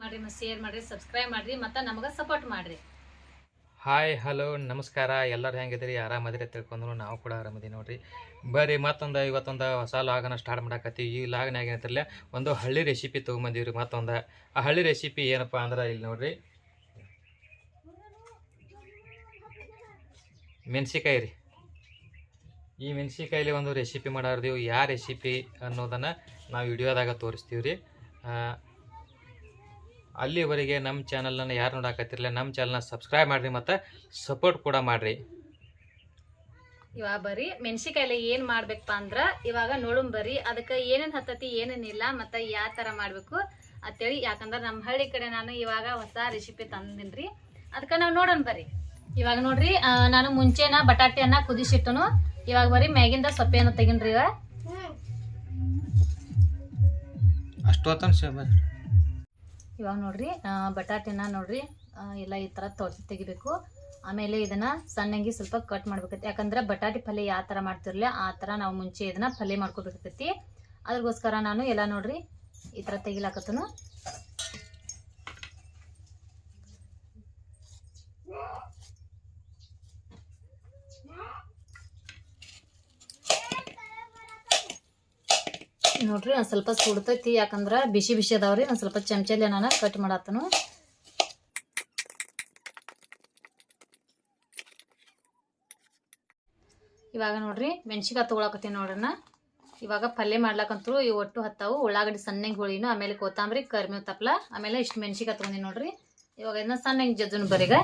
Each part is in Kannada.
ಮಾಡ್ರಿ ಮತ್ತು ಶೇರ್ ಮಾಡ್ರಿ ಸಬ್ಸ್ಕ್ರೈಬ್ ಮಾಡ್ರಿ, ಮತ್ತೆ ನಮಗೆ ಸಪೋರ್ಟ್ ಮಾಡ್ರಿ. ಹಾಯ್ ಹಲೋ ನಮಸ್ಕಾರ. ಎಲ್ಲರೂ ಹೆಂಗಿದ್ರಿ ಆರಾಮದಿರಿ ತಿಳ್ಕೊಂಡ್ರು. ನಾವು ಕೂಡ ಆರಾಮದಿ ನೋಡ್ರಿ. ಬರ್ರಿ, ಮತ್ತೊಂದು, ಇವತ್ತೊಂದು ಹೊಸ ಲಾಗನ ಸ್ಟಾರ್ಟ್ ಮಾಡಾಕತ್ತೀವಿ. ಈ ಲಾಗ್ನಾಗ ಏನಂತಿರಲ್ಲ ಒಂದು ಹಳ್ಳಿ ರೆಸಿಪಿ ತೊಗೊಂಬಂದೀವಿ ರೀ ಮತ್ತೊಂದು. ಆ ಹಳ್ಳಿ ರೆಸಿಪಿ ಏನಪ್ಪ ಅಂದ್ರೆ ಇಲ್ಲಿ ನೋಡ್ರಿ. ಮೆಣಸಿಕಾಯಿ ರೀ. ಈ ಮೆಣಸಿಕಾಯಿಲಿ ಒಂದು ರೆಸಿಪಿ ಮಾಡಾರ್ದೀವಿ ಯಾವ ರೆಸಿಪಿ ಅನ್ನೋದನ್ನು ನಾವು ವಿಡಿಯೋದಾಗ ತೋರಿಸ್ತೀವಿ ರೀ ಅಲ್ಲಿವರೆಗೆ ನಮ್ಮ ಚಾನಲನ್ನು ಯಾರು ನೋಡಾಕತ್ತಿರಲಿಲ್ಲ ನಮ್ಮ ಚಾನಲ್ನ ಸಬ್ಸ್ಕ್ರೈಬ್ ಮಾಡಿರಿ ಮತ್ತು ಸಪೋರ್ಟ್ ಕೂಡ ಮಾಡಿರಿ. ಇವಾಗ ಬರ್ರಿ ಮೆಣಸಿಕಾಯಿಲೆ ಏನು ಮಾಡ್ಬೇಕಪ್ಪ ಅಂದ್ರೆ ಇವಾಗ ನೋಡೋಣ ಬರ್ರಿ ಅದಕ್ಕೆ ಏನೇನು ಹತ್ತತಿ ಏನೇನಿಲ್ಲ ಮತ್ತು ಯಾವ ಥರ ಮಾಡಬೇಕು ಅಂತೇಳಿ. ಯಾಕಂದ್ರೆ ನಮ್ಮ ಹಳ್ಳಿ ಕಡೆ ನಾನು ಇವಾಗ ಹೊಸ ರೆಸಿಪಿ ತಂದಿನ್ರಿ. ಅದಕ್ಕೆ ನಾವು ನೋಡೋಣ ಬರ್ರಿ ಇವಾಗ ನೋಡ್ರಿ ನಾನು ಮುಂಚೆನ ಬಟಾಟೆಯನ್ನ ಕುದಿಸಿಟ್ಟನು. ಇವಾಗ ಬರೀ ಮ್ಯಾಗಿಂದ ಸೊಪ್ಪೆಯನ್ನು ತೆಗಿನ್ರಿ ಇವಾಗ ಅಷ್ಟು ಇವಾಗ ನೋಡ್ರಿ ಬಟಾಟೆನ ನೋಡ್ರಿ ಎಲ್ಲ ಈ ಥರ ತೊಳೆದು ತೆಗಿಬೇಕು. ಆಮೇಲೆ ಇದನ್ನ ಸಣ್ಣಂಗಿ ಸ್ವಲ್ಪ ಕಟ್ ಮಾಡ್ಬೇಕೈತಿ ಯಾಕಂದ್ರೆ ಬಟಾಟೆ ಪಲ್ಯ ಯಾವ ಥರ ಮಾಡ್ತಿರ್ಲಿಲ್ಲ ಆ ಥರ ನಾವು ಮುಂಚೆ ಇದನ್ನ ಪಲ್ಯ ಮಾಡ್ಕೋಬೇಕೈತಿ ಅದ್ರಗೋಸ್ಕರ ನಾನು ಎಲ್ಲ ನೋಡ್ರಿ, ಈ ಥರ ತೆಗಿಲಾಕತ್ತನು. ನೋಡ್ರಿ, ಒಂದು ಸ್ವಲ್ಪ ಸುಡ್ತೈತಿ, ಯಾಕಂದ್ರೆ ಬಿಸಿ ಬಿಸಿ ಅದಾವ್ರಿ, ಒಂದು ಸ್ವಲ್ಪ ಚಮಚಲ್ಲಿ ನಾನು ಕಟ್ ಮಾಡತ್ತನು ಇವಾಗ ನೋಡ್ರಿ ಮೆಣಸಿಕಾಯಿ ತೊಗೊಳಕತ್ತೀನಿ ನಾ. ಇವಾಗ ಪಲ್ಯ ಮಾಡ್ಲಕ್ಕಂತೂ ಈ ಒಟ್ಟು ಹತ್ತಾವು, ಉಳ್ಳಾಗಡ್ಡಿ ಸಣ್ಣಗೆ ಹೋಳಿನೂ, ಆಮೇಲೆ ಕೊತ್ತಂಬರಿ, ಕರಿಮೇವು ತಪ್ಲ, ಆಮೇಲೆ ಇಷ್ಟು ಮೆಣಸಿಕಾಯಿ ತೊಗೊಂಡಿನಿ ನೋಡ್ರಿ. ಇವಾಗ ಇದನ್ನ ಸಣ್ಣಗೆ ಜಜ್ಜನ್ ಬರೀಗ.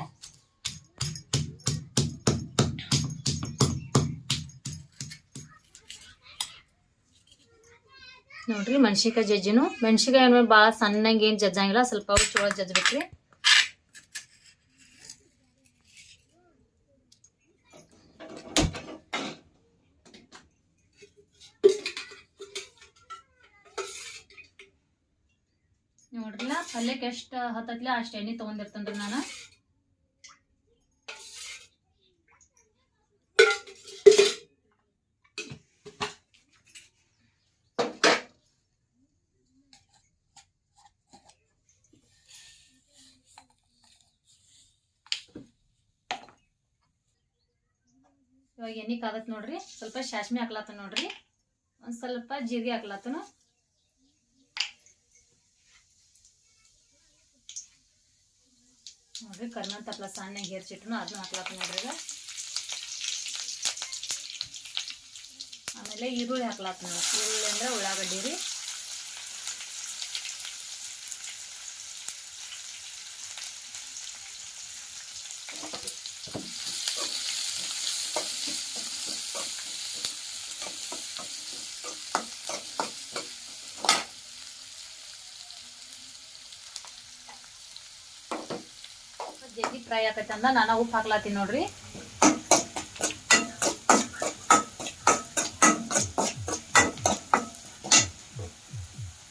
ನೋಡ್ರಿ ಮೆಣಸಿಕಾಯಿ ಜಜ್ಜಿನು. ಮೆಣಸಿಕಾಯಿ ಏನು ಭಾಳ ಸಣ್ಣಗೆ ಏನು ಜಜ್ಜಂಗಿಲ್ಲ, ಸ್ವಲ್ಪ ಚೋಳ ಜಜ್ಜಬೇಕ್ರಿ. ಜಜ್ಬೇಕ್ರಿ ನೋಡ್ರಿಲ್ಲ ಪಲ್ಯಕ್ಕೆ ಎಷ್ಟು ಹತ್ತತ್ಲ ಅಷ್ಟು ಎಣ್ಣೆ ತೊಗೊಂಡಿರ್ತೇನ್ರಿ ನಾನು. ಇವಾಗ ಎಣ್ಣೆ ಕಾದತ್ ನೋಡ್ರಿ, ಸ್ವಲ್ಪ ಶಾಸ್ಮಿ ಹಾಕ್ಲಾತ ನೋಡ್ರಿ. ಒಂದು ಸ್ವಲ್ಪ ಜೀರಿಗೆ ಹಾಕ್ಲಾತನು ನೋಡ್ರಿ ಕರ್ನ ತಪ್ಲ ಸಣ್ಣಗೆ ಹೇರ್ಸಿಟ್ನು ಅದನ್ನ ಹಾಕ್ಲಾತ ನೋಡ್ರಿ ಆಮೇಲೆ ಈರುಳ್ಳಿ ಹಾಕ್ಲಾತ ನೋಡಿ ಈರುಳ್ಳಿ ಅಂದ್ರೆ ಉಳ್ಳಾಗಡ್ಡಿ ರೀ. ಫ್ರೈ ಆಕೈತೆ ಅಂದ ನಾನು ಉಪ್ಪು ಹಾಕ್ಲಾತೀನಿ ನೋಡ್ರಿ.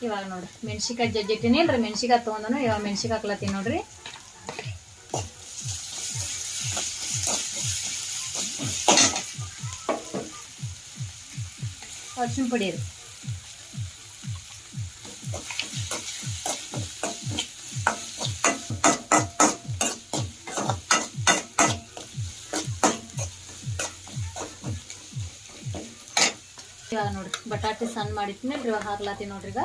ಇವಾಗ ನೋಡ್ರಿ ಮೆಣಸಿಕಾಯಿ ಜಜ್ಜಿಟ್ಟಿನಿ ಇಲ್ರಿ ಮೆಣಸಿಕಾಯಿ ತೊಗೊಂಡನು ಇವಾಗ ಮೆಣಸಿಕಾಯಿ ಹಾಕ್ಲತ್ತೀನಿ ನೋಡ್ರಿ. ಅರ್ಶಿನ ಪುಡಿ ರೀ ನೋಡ್ರಿ. ಬಟಾಟೆ ಸಣ್ಣ ಮಾಡಿಟ್ಮೇಲೆ ಇವಾಗ ಹಾಕ್ಲಾತಿ ನೋಡ್ರಿ ಈಗ.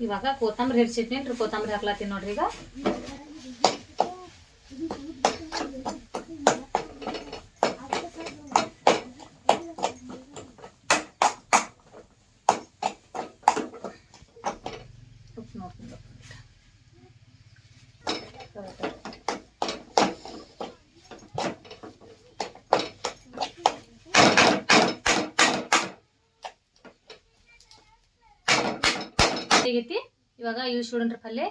ಇವಾಗ ಕೊತ್ತಂಬರಿ ಹಿಡ್ಸಿಟ್ನೇನ್ರಿ ಕೊತ್ತಂಬರಿ ಹಾಕ್ಲಾತೀನಿ ನೋಡ್ರಿ ಈಗ. ಆಗೈತಿ ಇವಾಗ ಇವು ಸುಡನ್ರಿ ಪಲ್ಯ.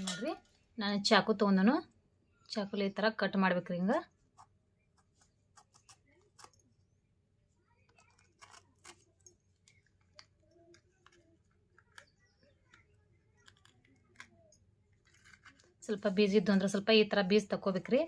ನೋಡ್ರಿ. ನಾನು ಚಾಕು ತೊಗೊಂಡನು. ಚಾಕುಲಿ ಈ ಥರ ಕಟ್ ಮಾಡ್ಬೇಕ್ರಿ ಹಿಂಗೆ. ಸ್ವಲ್ಪ ಬೀಜ ಇದ್ದು ಅಂದ್ರೆ ಸ್ವಲ್ಪ ಈ ಥರ ಬೀಜ ತಗೋಬೇಕ್ರಿ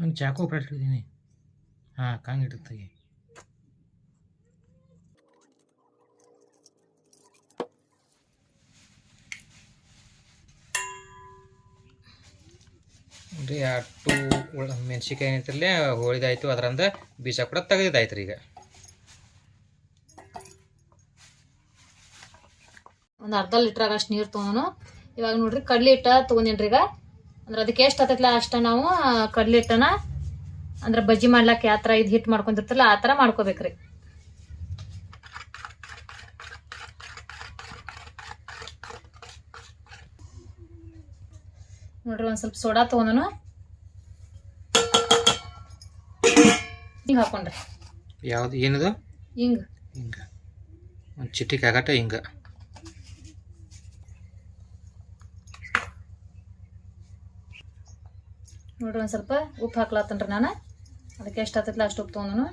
ಒಂದು ಚಾಕು ಹಿಡಿದೀನಿ ಹಾಂ ಕಾಂಗ್ ರೀ ಆ ಅಟ್ಟು ಉಳ ಮೆಣಸಿನ್ಕಾಯಿ ಏನೈತಿರಲಿ ಹೋಳಿದಾಯ್ತು ಅದರಂದ ಬೀಜ ಕೂಡ ತೆಗೆದಿದ್ದಾಯ್ತು ರೀ ಈಗ. ಒಂದು ಅರ್ಧ ಲೀಟ್ರಾಗ ಅಷ್ಟು ನೀರು ತೊಗೊಂಡು ಇವಾಗ ನೋಡ್ರಿ ಕಡ್ಲಿ ಹಿಟ್ಟ ತೊಗೊಂಡೇನ್ರಿ ಈಗ ಅಂದ್ರೆ ಅದಕ್ಕೆ ಎಷ್ಟು ಆತೈತಲ್ಲ ಅಷ್ಟ ನಾವು ಕಡ್ಲಿ ಹಿಟ್ಟನ ಅಂದ್ರೆ ಬಜ್ಜಿ ಮಾಡ್ಲಾಕ ಯಾವ ಥರ ಇದು ಹಿಟ್ಟು ಮಾಡ್ಕೊಂಡಿರ್ತಲ್ಲ ಆ ಥರ ಮಾಡ್ಕೋಬೇಕ್ರಿ. ನೋಡ್ರಿ ಒಂದು ಸ್ವಲ್ಪ ಸೋಡಾ ತೊಗೊಂಡನು. ಹಿಂಗೆ ಹಾಕೊಂಡ್ರಿ. ಯಾವ್ದು ಏನದು? ಹಿಂಗೆ. ಹಿಂಗೆ. ಒಂದು ಚಿಟಿಕ್ ಆಗಟ ಹಿಂಗೆ. ನೋಡ್ರಿ ಒಂದು ಸ್ವಲ್ಪ ಉಪ್ಪು ಹಾಕ್ಲಾತನ್ರಿ ನಾನು. ಅದಕ್ಕೆ ಎಷ್ಟು ಆಗ್ತೈತಲ್ಲ ಅಷ್ಟು ಉಪ್ಪು ತೊಗೊಂಡನು.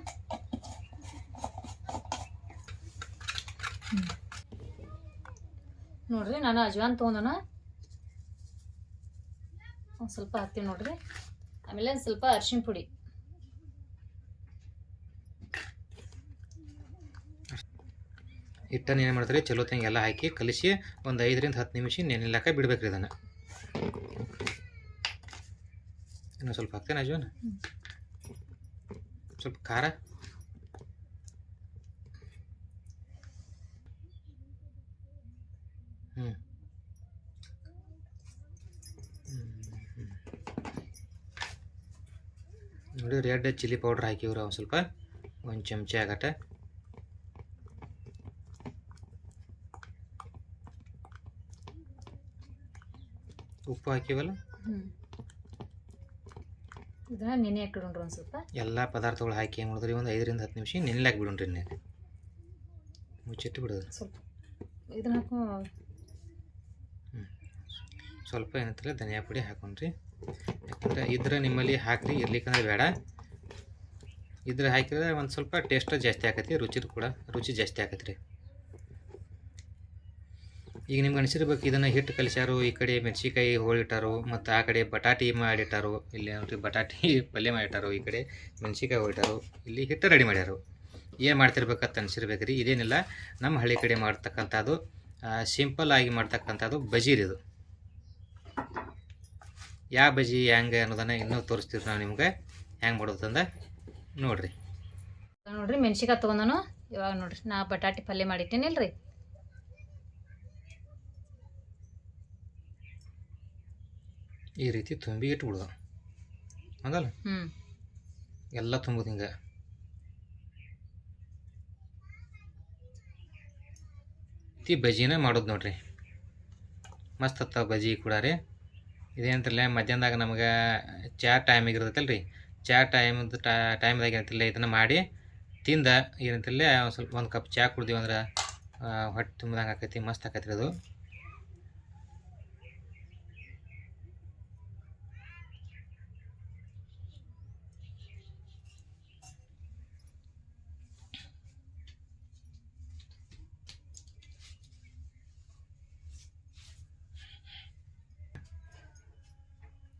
ನೋಡ್ರಿ ನಾನು ಅಜ್ವಾನ್ ತೊಗೊಂಡನು. ಒಂದು ಸ್ವಲ್ಪ ಹಾಕ್ತೀನಿ ನೋಡ್ರಿ. ಆಮೇಲೆ ಒಂದು ಸ್ವಲ್ಪ ಅರ್ಶಿಣ ಪುಡಿ. ಹಿಟ್ಟನ್ನು ಏನು ಮಾಡ್ತಾರೆ? ಚಲೋ ತಂಗ ಎಲ್ಲ ಹಾಕಿ ಕಲಿಸಿ ಒಂದು ಐದರಿಂದ ಹತ್ತು ನಿಮಿಷ ನೆನೆಲಾಕ ಬಿಡ್ಬೇಕ್ರಿ ಇದನ್ನು. ಇನ್ನೂ ಸ್ವಲ್ಪ ಹಾಕ್ತೇನೆ ಅಜ್ವನ್ ಹ್ಮ್. ಸ್ವಲ್ಪ ಖಾರ ಹ್ಞೂ ನೋಡಿ ರೆಡ್ ಚಿಲ್ಲಿ ಪೌಡ್ರ್ ಹಾಕಿವ್ರಿ ಒಂದು ಸ್ವಲ್ಪ. ಒಂದು ಚಮಚ ಆಗಟ ಉಪ್ಪು ಹಾಕಿವಲ್ಲ? ಹ್ಞೂ ಇದನ್ನ ನೆನೆ ಹಾಕಿಡೋಣ್ರಿ ಒಂದು ಸ್ವಲ್ಪ. ಎಲ್ಲ ಪದಾರ್ಥಗಳು ಹಾಕಿ ಏನು ಮಾಡಿದ್ರಿ? ಒಂದು ಐದರಿಂದ ಹತ್ತು ನಿಮಿಷ ನೆನೆಲಾಕ್ ಬಿಡೋಣ್ರಿ ನೀರು ಮುಚ್ಚಿಟ್ಟು ಬಿಡೋದು. ಸ್ವಲ್ಪ ಇದನ್ನ ಹಾಕು. ಸ್ವಲ್ಪ ಏನಂತಾರೆ ಧನಿಯಾ ಪುಡಿ ಹಾಕೊಂಡ್ರಿ. ಯಾಕಂದ್ರೆ ಇದ್ರೆ ನಿಮ್ಮಲ್ಲಿ ಹಾಕಿರಿ ಇರ್ಲಿಕ್ಕಂದ್ರೆ ಬೇಡ. ಇದ್ರೆ ಹಾಕಿದ್ರೆ ಒಂದು ಸ್ವಲ್ಪ ಟೇಸ್ಟ್ ಜಾಸ್ತಿ ಆಕತಿ ರುಚಿ ಕೂಡ ರುಚಿ ಜಾಸ್ತಿ ಆಗತ್ತೆ ರೀ ಈಗ ನಿಮ್ಗೆ ಅನಿಸಿರ್ಬೇಕು ಇದನ್ನು ಹಿಟ್ಟು ಕಲಿಸ್ಯಾರು, ಈ ಕಡೆ ಮೆಣಸಿಕಾಯಿ ಹೋಳಿಟ್ಟಾರು, ಮತ್ತು ಆ ಕಡೆ ಬಟಾಟಿ ಮಾಡಿಟ್ಟಾರು, ಇಲ್ಲಿ ನೋಡ್ರಿ ಬಟಾಟಿ ಪಲ್ಯ ಮಾಡಿಟ್ಟಾರು, ಈ ಕಡೆ ಮೆಣಸಿಕಾಯಿ ಹೋಳಿಟ್ಟಾರು, ಇಲ್ಲಿ ಹಿಟ್ಟು ರೆಡಿ ಮಾಡ್ಯಾರು. ಏನು ಮಾಡ್ತಿರ್ಬೇಕಂತ ಅನಿಸಿರ್ಬೇಕು ರೀ ಇದೇನಿಲ್ಲ, ನಮ್ಮ ಹಳ್ಳಿ ಕಡೆ ಮಾಡ್ತಕ್ಕಂಥದ್ದು ಸಿಂಪಲ್ ಆಗಿ ಮಾಡ್ತಕ್ಕಂಥದ್ದು ಇದು. ಯಾವ ಬಜಿ ಹೆಂಗೆ ಅನ್ನೋದನ್ನು ಇನ್ನೂ ತೋರಿಸ್ತೀವಿ ನಾವು ನಿಮ್ಗೆ, ಹೆಂಗೆ ಮಾಡೋದಂದ ನೋಡಿರಿ. ನೋಡಿರಿ ಮೆಣಸಿಕಾಯಿ ತೊಗೊಂಡನು, ಇವಾಗ ನೋಡಿರಿ, ನಾ ಬಟಾಟಿ ಪಲ್ಯ ಮಾಡಿಟ್ಟೇನಿಲ್ರಿ. ಈ ರೀತಿ ತುಂಬಿ ಇಟ್ಬಿಡ್ದ ಹೌದಲ್ಲ ಹ್ಞೂ ಎಲ್ಲ ತುಂಬುದು ಹಿಂಗೆ. ಈ ಬಜಿನ ಮಾಡೋದು ನೋಡ್ರಿ. ಮಸ್ತ್ ಹತ್ತಾವ ಬಜಿ ಕೂಡ ರೀ. ಇದೇನಂತಿಲ್ಲ ಮಧ್ಯಾಹ್ನದಾಗ ನಮಗೆ ಚಾ ಟೈಮಿಗೆ ಇರ್ತೈತಲ್ಲ ರೀ ಚಾ ಟೈಮದ ಟೈಮ್ದಾಗ ಏನಂತಿಲ್ಲ ಇದನ್ನು ಮಾಡಿ ತಿಂದ ಏನಂತಿಲ್ಲ ಒಂದು ಸ್ವಲ್ಪ ಒಂದು ಕಪ್ ಚಾ ಕುಡ್ದೀವಿ ಅಂದ್ರೆ ಹೊಟ್ಟೆ ತುಂಬಿದಂಗೆ ಆಕೈತಿ ಮಸ್ತ್ ಆಕೈತಿ ಅದು.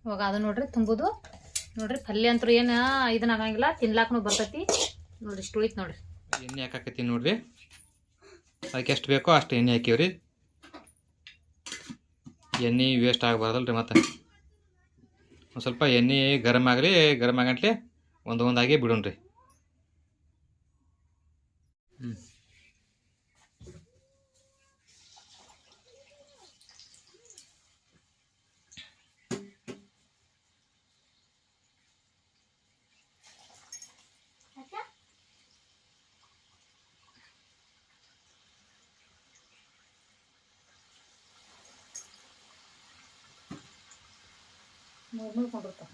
ಇವಾಗ ಅದು ನೋಡ್ರಿ ತುಂಬುದು. ನೋಡ್ರಿ ಪಲ್ಯ ಅಂತೂ ಏನು ಇದನ್ನ ಆಗಂಗಿಲ್ಲ ತಿನ್ಲಾಕ್ನು ಬರ್ತೈತಿ. ನೋಡ್ರಿ ಇಷ್ಟು ಉಳಿತು ನೋಡ್ರಿ. ಎಣ್ಣೆ ಹಾಕಾಕತ್ತಿ ನೋಡ್ರಿ. ಅದಕ್ಕೆ ಎಷ್ಟು ಬೇಕೋ ಅಷ್ಟು ಎಣ್ಣೆ ಹಾಕಿವ್ರಿ. ಎಣ್ಣೆ ವೇಸ್ಟ್ ಆಗಬಾರ್ದಲ್ರಿ ಮತ್ತೆ. ಒಂದು ಸ್ವಲ್ಪ ಎಣ್ಣೆ ಗರಮ್ ಆಗಲಿ, ಗರಮ್ ಆಗಂಟ್ಲಿ ಒಂದು ಒಂದಾಗಿ ಬಿಡೋಣ್ರಿ. ಮೂರು ಮೂರು ಕೊಂಡಿರ್ತಾವ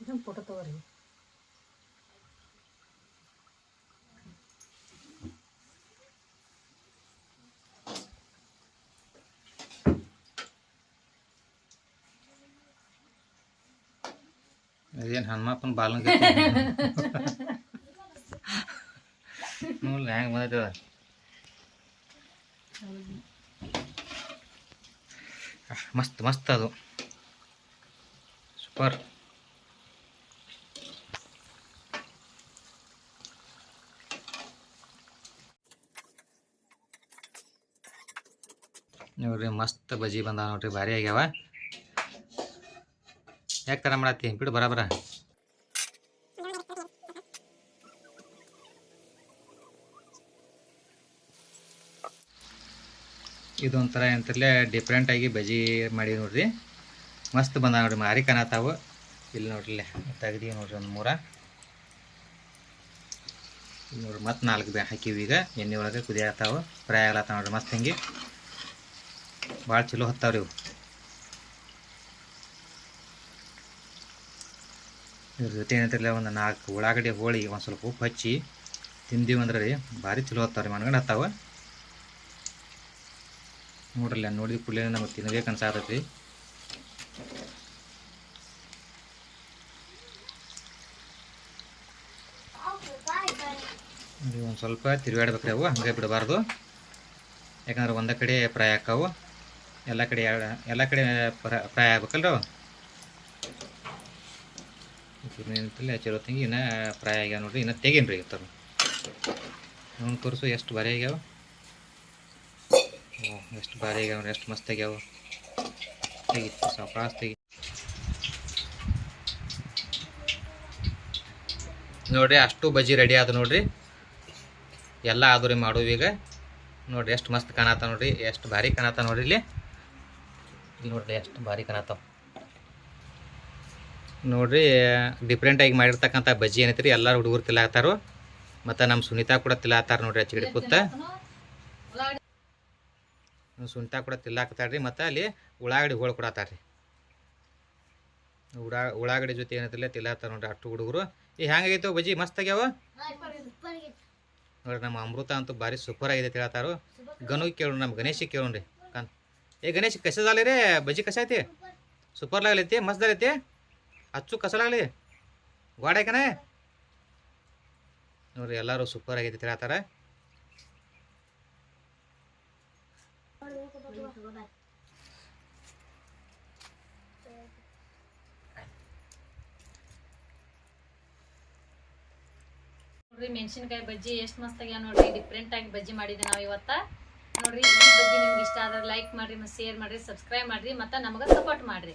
ಇದನ್ನು ಫೋಟೋ ತಗೋರಿ ಅದೇನು ಹನುಮಪ್ಪನ ಬಾಲಂಗ ನೋಡ್ರಿ ಹೆಂಗೆ ಬಂದೈತೆ ಅದ ಮಸ್ತ್ ಮಸ್ತ್ ಅದು. ಸೂಪರ್. ನೋಡ್ರಿ, ಮಸ್ತ್ ಬಜಿ ಬಂದಾವ ನೋಡ್ರಿ, ಭಾರಿ ಆಗ್ಯಾವ. ಯಾಕೆ ಥರ ಮಾಡತ್ತಿ? ಬಿಡು, ಬರಾಬರ. ಇದೊಂಥರ ಎಂತಲೇ ಡಿಫ್ರೆಂಟ್ ಆಗಿ ಬಜಿ ಮಾಡಿ ನೋಡ್ರಿ. ಮಸ್ತ್ ಬಂದ ನೋಡ್ರಿ ಮಾರಿ ಕಾಣತಾವು ಇಲ್ಲಿ ನೋಡ್ರಿ ತೆಗ್ದೀವಿ ನೋಡ್ರಿ ಒಂದು ಮೂರ. ನೋಡ್ರಿ ಮತ್ತೆ ನಾಲ್ಕು ಬ್ಯಾ ಹಾಕಿವಿ ಈಗ. ಎಣ್ಣೆ ಒಳಗೆ ಕುದಿಯತ್ತಾವು ಫ್ರೈ ಆಗ್ಲತ್ತ ನೋಡ್ರಿ ಮಸ್ತ್ ಹಿಂಗೆ. ಭಾಳ ಚಲೋ ಹತ್ತಾವ್ರಿ ಇವು. ಇದ್ರ ಜೊತೆ ಏನಂತಿರಲಿಲ್ಲ ಒಂದು ನಾಲ್ಕು ಉಳ್ಳಾಗಡ್ಡಿ ಹೋಳಿ ಒಂದು ಸ್ವಲ್ಪ ಉಪ್ಪು ಹಚ್ಚಿ ತಿಂದೀವಿ ಅಂದ್ರೆ ರೀ ಭಾರಿ ಚಲೋ ಹತ್ತಾವ್ರಿ ಮನ್ಗಂಡು ಹತ್ತಾವ. ನೋಡ್ರಲ್ಲ ನೋಡಿದ ಕೂಡಲೇ ನಮಗೆ ತಿನ್ನಬೇಕು ಅನ್ಸಾತೈತಿ ಒಂದು ಸ್ವಲ್ಪ ತಿರುಗಾಡ್ಬೇಕ್ರಿ ಅವು ಹಂಗೆ ಬಿಡಬಾರ್ದು. ಯಾಕಂದ್ರೆ ಒಂದೇ ಕಡೆ ಫ್ರೈ ಆಕಾವು ಎಲ್ಲ ಕಡೆ ಎಲ್ಲ ಕಡೆ ಫ್ರೈ ಆಗ್ಬೇಕಲ್ರಿ ಚಲೋ ತಿಂಗಿ ಇನ್ನೂ ಫ್ರೈ ಆಗ್ಯಾವ ನೋಡ್ರಿ ಇನ್ನ ತೆಗೀನ್ರಿ ಇರ್ತಾರ ಅವ್ನು ತೋರಿಸು ಎಷ್ಟು ಭಾರಿ ಆಗ್ಯಾವ. ಎಷ್ಟು ಭಾರಿ ಆಗ್ಯಾವ ಎಷ್ಟು ಮಸ್ತ್ ಆಗ್ಯಾವ. ತೆಗಿ ಸಾವಕಾಶ ತೆಗಿ ನೋಡ್ರಿ, ಅಷ್ಟು ಬಜ್ಜಿ ರೆಡಿ ಆದ ನೋಡ್ರಿ. ಎಲ್ಲ ಆದ್ರಿ ಮಾಡುವ ಈಗ. ನೋಡ್ರಿ, ಎಷ್ಟು ಮಸ್ತ್ ಕಾಣತ್ತ ನೋಡ್ರಿ, ಎಷ್ಟು ಭಾರಿ ಕಾಣತ್ತ ನೋಡ್ರಿ ಇಲ್ಲಿ. ನೋಡ್ರಿ, ಎಷ್ಟು ಭಾರಿ ಕಾಣತ್ತಾವ ನೋಡ್ರಿ ಡಿಫ್ರೆಂಟ್ ಆಗಿ ಮಾಡಿರ್ತಕ್ಕಂಥ ಬಜ್ಜಿ ಏನೈತ್ರಿ, ಎಲ್ಲರೂ ಹುಡುಗರು ತಿಲಾತಾರು. ಮತ್ತು ನಮ್ಮ ಸುನೀತಾ ಕೂಡ ತಿಲಾತಾರ ನೋಡ್ರಿ ಹಚ್ಚಿಡಿ ಕಡೆ ಸುಂಟ ಕೂಡ ತಿಲ್ಲಾಕತ್ತಾಳ್ರಿ ಮತ್ತು ಅಲ್ಲಿ ಉಳ್ಳಾಗಡ್ಡಿ ಹೋಳ್ ಕೊಡತ್ತಾರ್ರಿ. ಉಳ್ಳಾ ಉಳ್ಳಾಗಡ್ಡಿ ಜೊತೆ ಏನೈತಿಲ್ಲ ತಿಲ್ಲಾತಾರ ನೋಡ್ರಿ ಅಷ್ಟು ಹುಡುಗರು. ಈ ಹೆಂಗಾಗೈತವ ಬಜಿ ಮಸ್ತ್ ಆಗ್ಯಾವ? ನೋಡ್ರಿ ನಮ್ಮ ಅಮೃತ ಅಂತೂ ಭಾರಿ ಸೂಪರ್ ಆಗಿದೆ ತಿಳತಾರು ಗನುಗೆ ಕೇಳೋಣ ನಮ್ಮ ಗಣೇಶಿಗೆ ಕೇಳೋಣ್ರಿ ಕನ್ ಏ, ಗಣೇಶ್ ಕಸದಾಲಿ ರೀ ಬಜಿ ಕಸ ಐತಿ? ಸೂಪರ್ ಲಾಗ್ಲೈತಿ ಮಸ್ತ್ ಐತಿ? ಅಚ್ಚು ಕಸಲಾಗ್ಲಿ ಗೋಡೆ ಕಣೆ? ನೋಡ್ರಿ ಎಲ್ಲರೂ ಸೂಪರ್ ಆಗೈತಿ ತಿಳಾತಾರ ತಿಳತ್ತಾರ ನೋಡ್ರಿ, ಮೆಣಸಿನ್ಕಾಯಿ ಬಜ್ಜಿ ಎಷ್ಟು ಮಸ್ತ್ ಆಗ್ಯಾವ ನೋಡ್ರಿ. ಡಿಫ್ರೆಂಟ್ ಆಗಿ ಬಜ್ಜಿ ಮಾಡಿದ್ದೆ ನಾವು ಇವತ್ತ. ನೋಡ್ರಿ, ಈ ಬಜ್ಜಿ ನಿಮ್ಗೆ ಇಷ್ಟ ಆದ್ರೆ ಲೈಕ್ ಮಾಡ್ರಿ ಮತ್ತೆ ಶೇರ್ ಮಾಡ್ರಿ ಸಬ್ಸ್ಕ್ರೈಬ್ ಮಾಡ್ರಿ ಮತ್ತೆ ನಮಗೆ ಸಪೋರ್ಟ್ ಮಾಡ್ರಿ.